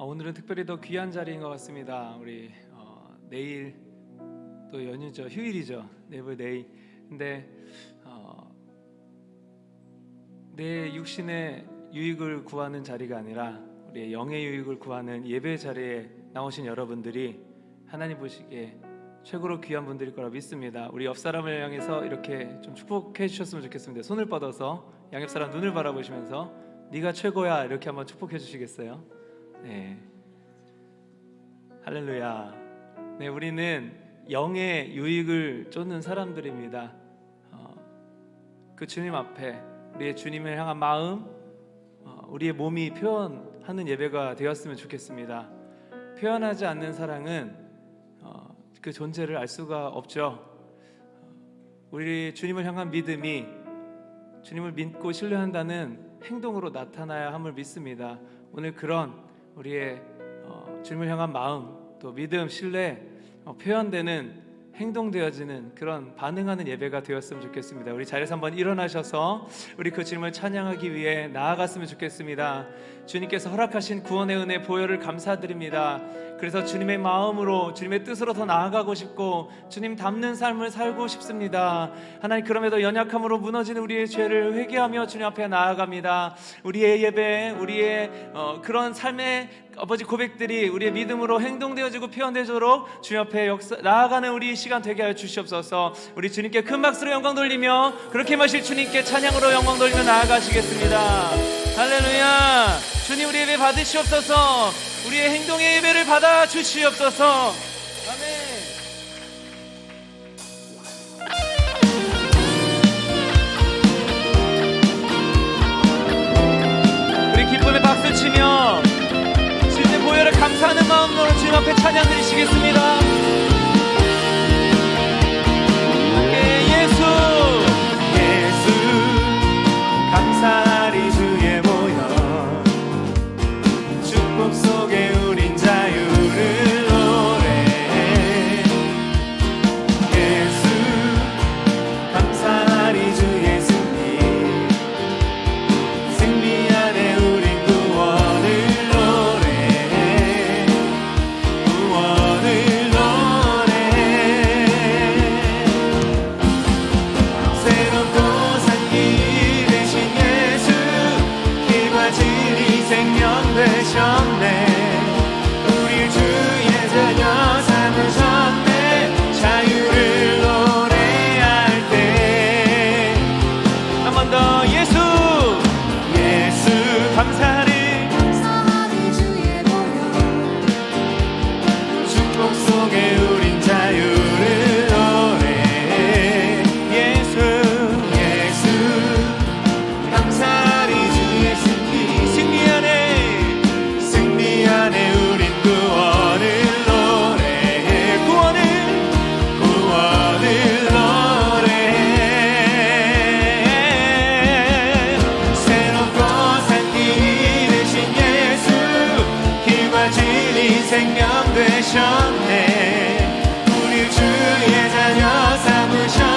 어, 오늘은 특별히 더 귀한 자리인 것 같습니다. 우리 어, 내일 또 연휴죠, 휴일이죠. 내일 내일. 근데 어, 내 육신의 유익을 구하는 자리가 아니라 우리의 영의 유익을 구하는 예배 자리에 나오신 여러분들이 하나님 보시기에 최고로 귀한 분들일 거라 믿습니다. 우리 옆 사람을 향해서 이렇게 좀 축복해 주셨으면 좋겠습니다. 손을 뻗어서 양옆 사람 눈을 바라보시면서 네가 최고야 이렇게 한번 축복해 주시겠어요? 네. 할렐루야. 네, 우리는 영의 유익을 쫓는 사람들입니다. 어, 그 주님 앞에 우리의 주님을 향한 마음, 어, 우리의 몸이 표현하는 예배가 되었으면 좋겠습니다. 표현하지 않는 사랑은 어, 그 존재를 알 수가 없죠. 어, 우리 주님을 향한 믿음이 주님을 믿고 신뢰한다는 행동으로 나타나야 함을 믿습니다. 오늘 그런 우리의 어, 주님을 향한 마음, 또 믿음, 신뢰 어, 표현되는 행동되어지는 그런 반응하는 예배가 되었으면 좋겠습니다. 우리 자리에서 한번 일어나셔서 우리 그 주님을 찬양하기 위해 나아갔으면 좋겠습니다. 주님께서 허락하신 구원의 은혜 보혈을 감사드립니다. 그래서 주님의 마음으로 주님의 뜻으로 더 나아가고 싶고 주님 닮는 삶을 살고 싶습니다. 하나님 그럼에도 연약함으로 무너지는 우리의 죄를 회개하며 주님 앞에 나아갑니다. 우리의 예배, 우리의 어, 그런 삶의 아버지 고백들이 우리의 믿음으로 행동되어지고 표현되도록 주님 앞에 역사, 나아가는 우리 시간 되게 하여 주시옵소서. 우리 주님께 큰 박수로 영광 돌리며 그렇게 마실 주님께 찬양으로 영광 돌리며 나아가시겠습니다. 할렐루야. 주님 우리 예배 받으시옵소서. 우리의 행동의 예배를 받아 주시옵소서. 감사하는 마음으로 주님 앞에 찬양 드리시겠습니다. 되셨네 우리 주의 자녀 삼으셨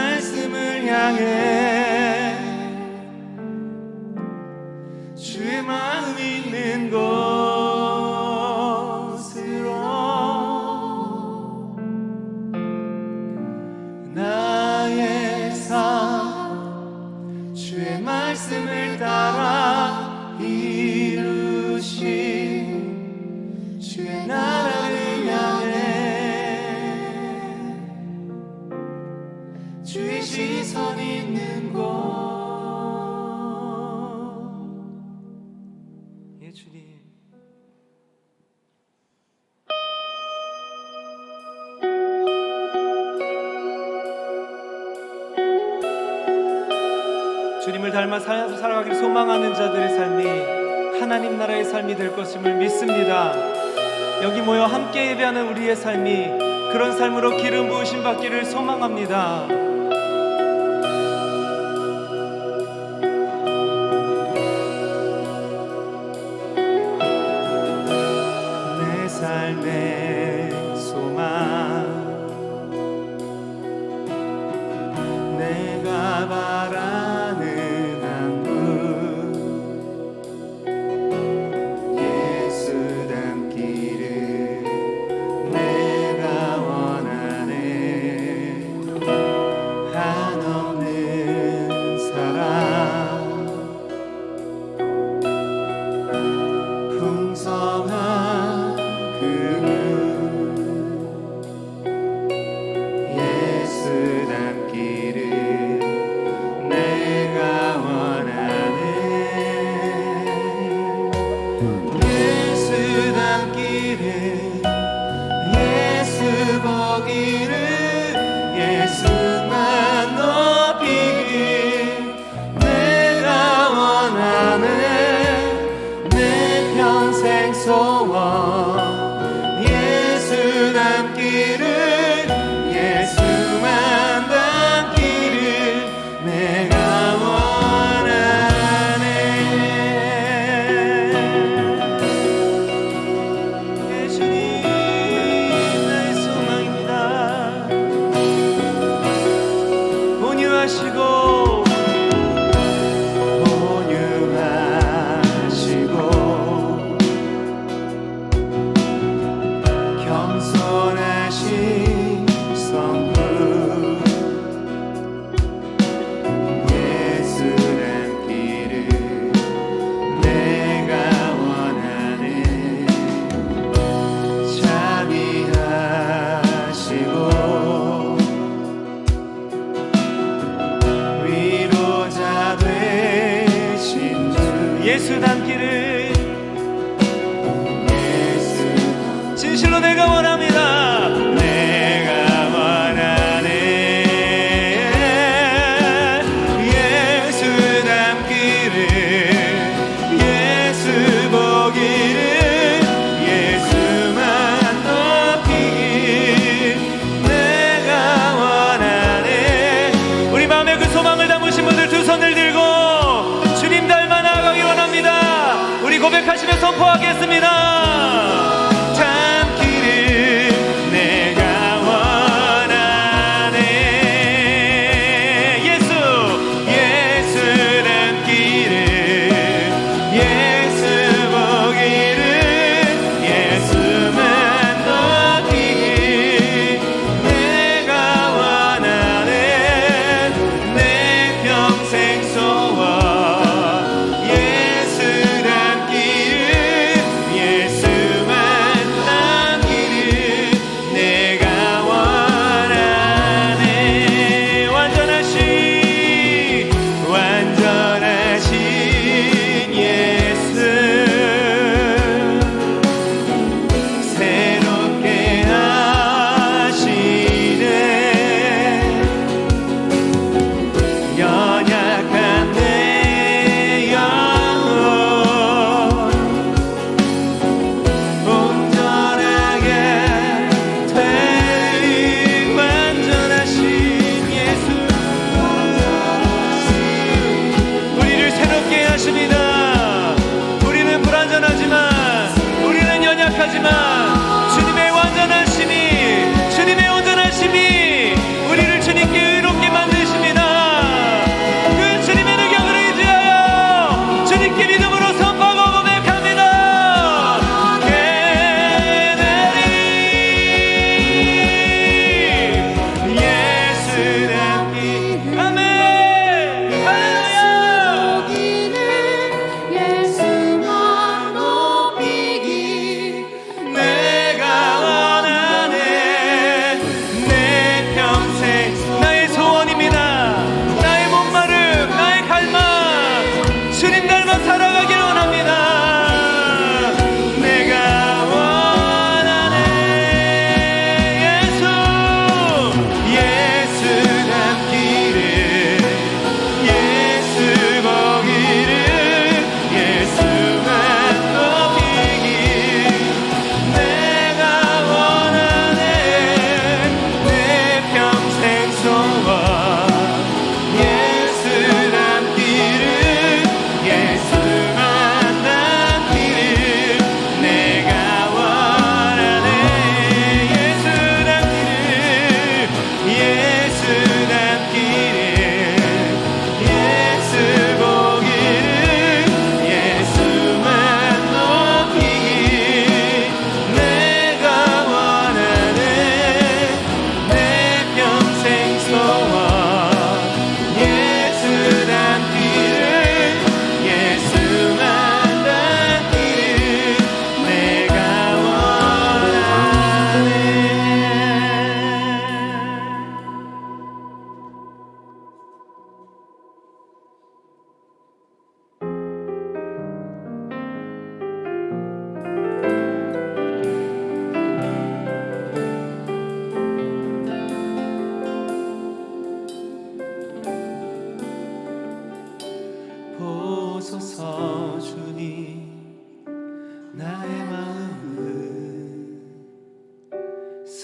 말씀을 향해 여기 모여 함께 예배하는 우리의 삶이 그런 삶으로 기름 부으신 받기를 소망합니다. 선포하게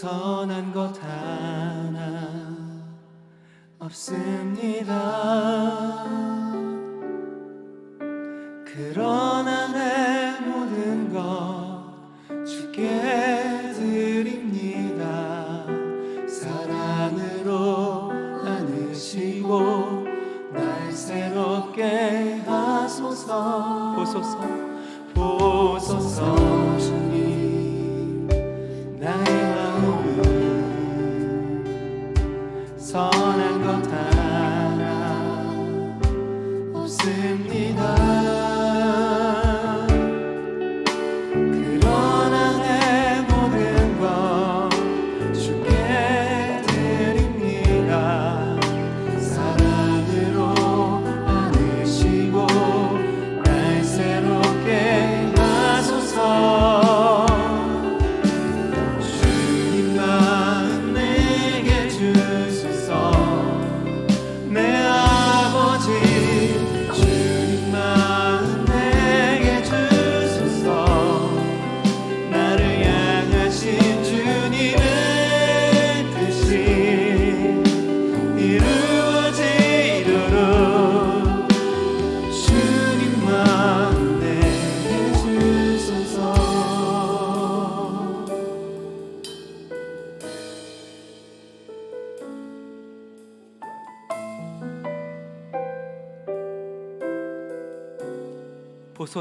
선한 것 하나 없습니다. 그러나 내 모든 것 주께 드립니다. 사랑으로 안으시고 날 새롭게 하소서.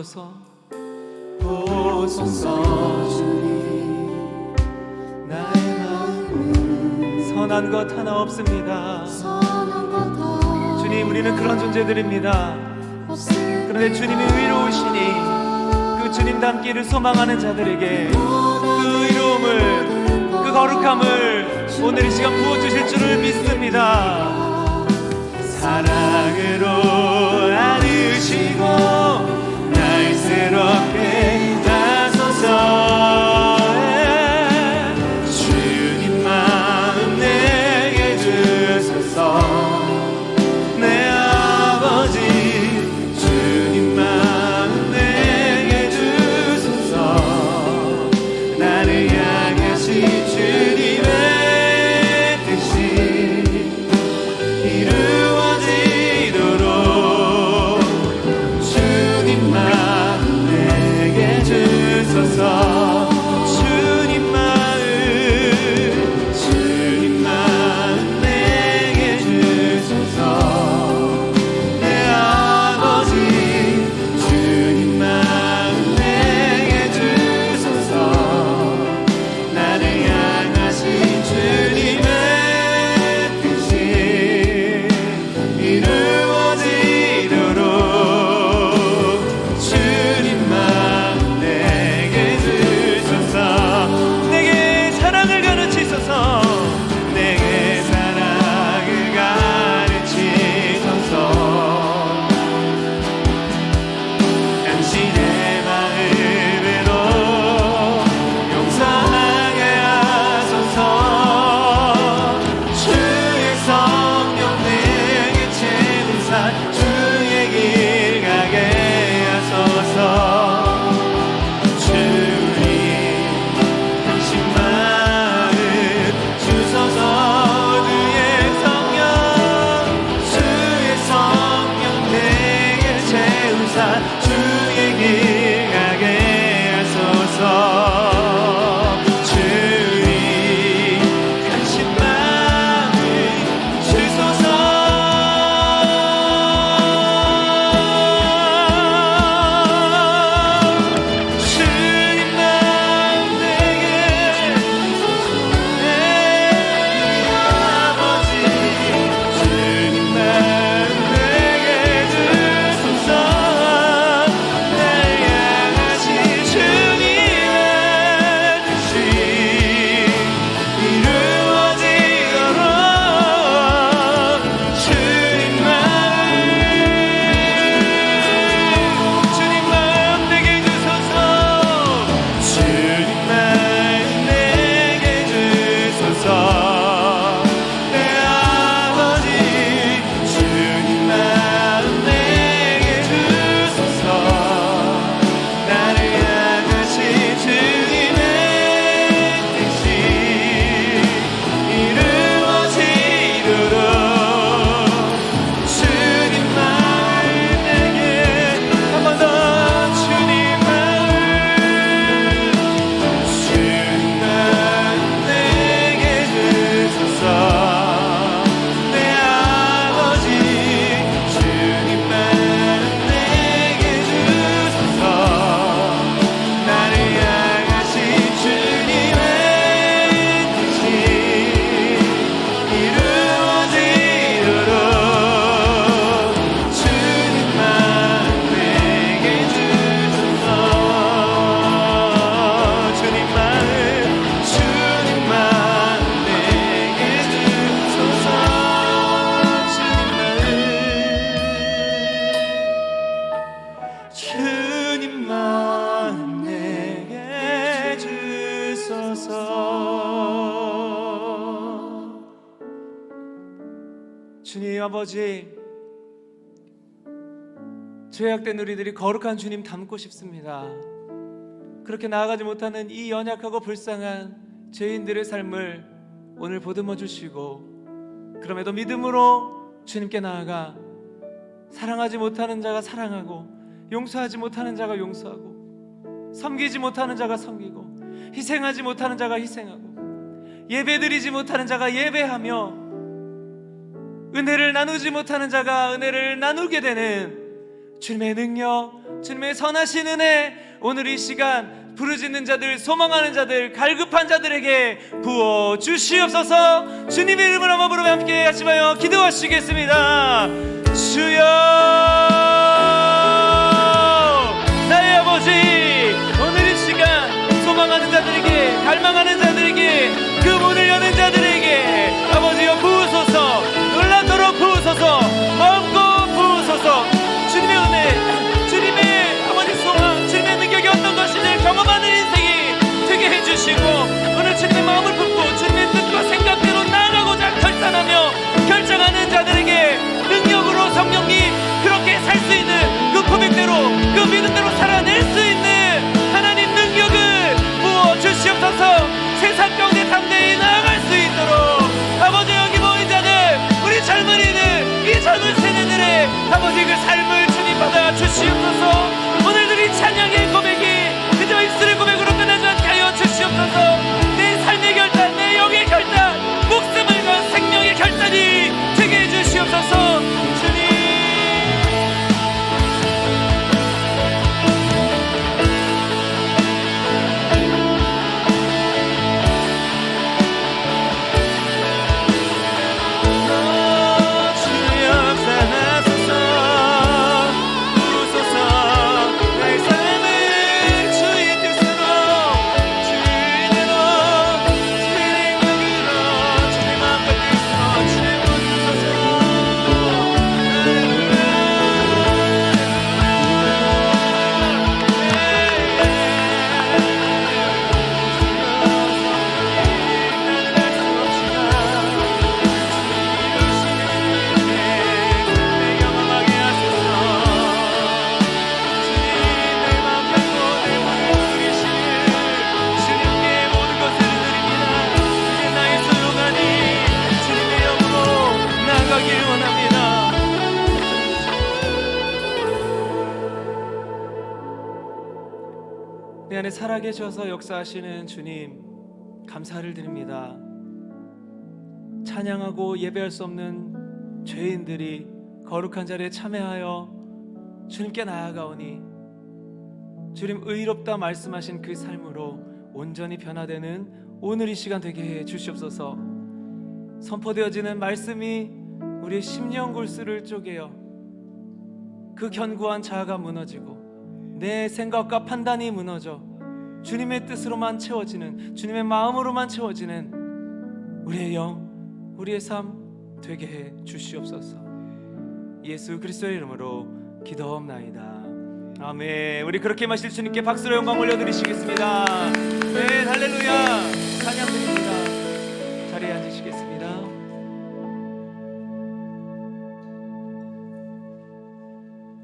보소서. 보소서. 주님 나의 마음 선한 것 하나 없습니다. 선한 것 주님 우리는 그런 존재들입니다. 그런데 주님이 위로우시니 그 주님 닮기를 소망하는 자들에게 그 위로움을 그 거룩함을 오늘 이 시간 부어주실 줄을 믿습니다. 사랑으로 안으시고 새롭게 time. 죄악된 우리들이 거룩한 주님 닮고 싶습니다. 그렇게 나아가지 못하는 이 연약하고 불쌍한 죄인들의 삶을 오늘 보듬어 주시고 그럼에도 믿음으로 주님께 나아가 사랑하지 못하는 자가 사랑하고 용서하지 못하는 자가 용서하고 섬기지 못하는 자가 섬기고 희생하지 못하는 자가 희생하고 예배드리지 못하는 자가 예배하며 은혜를 나누지 못하는 자가 은혜를 나누게 되는 주님의 능력, 주님의 선하신 은혜 오늘 이 시간 부르짖는 자들, 소망하는 자들, 갈급한 자들에게 부어 주시옵소서. 주님의 이름을 한번 부르며 함께 하시며 기도하시겠습니다. 주여, 나의 아버지, 오늘 이 시간 소망하는 자들에게, 갈망하는 자 그 믿음대로 살아낼 살아계셔서 역사하시는 주님 감사를 드립니다. 찬양하고 예배할 수 없는 죄인들이 거룩한 자리에 참여하여 주님께 나아가오니 주님 의롭다 말씀하신 그 삶으로 온전히 변화되는 오늘 이 시간 되게 해 주시옵소서. 선포되어지는 말씀이 우리의 심령 골수를 쪼개어 그 견고한 자아가 무너지고 내 생각과 판단이 무너져 주님의 뜻으로만 채워지는 주님의 마음으로만 채워지는 우리의 영, 우리의 삶 되게 해 주시옵소서. 예수 그리스도의 이름으로 기도옵나이다. 아멘. 우리 그렇게 마실 주님께 박수로 영광 올려드리시겠습니다. 네, 할렐루야. 찬양 드립니다. 자리에 앉으시겠습니다.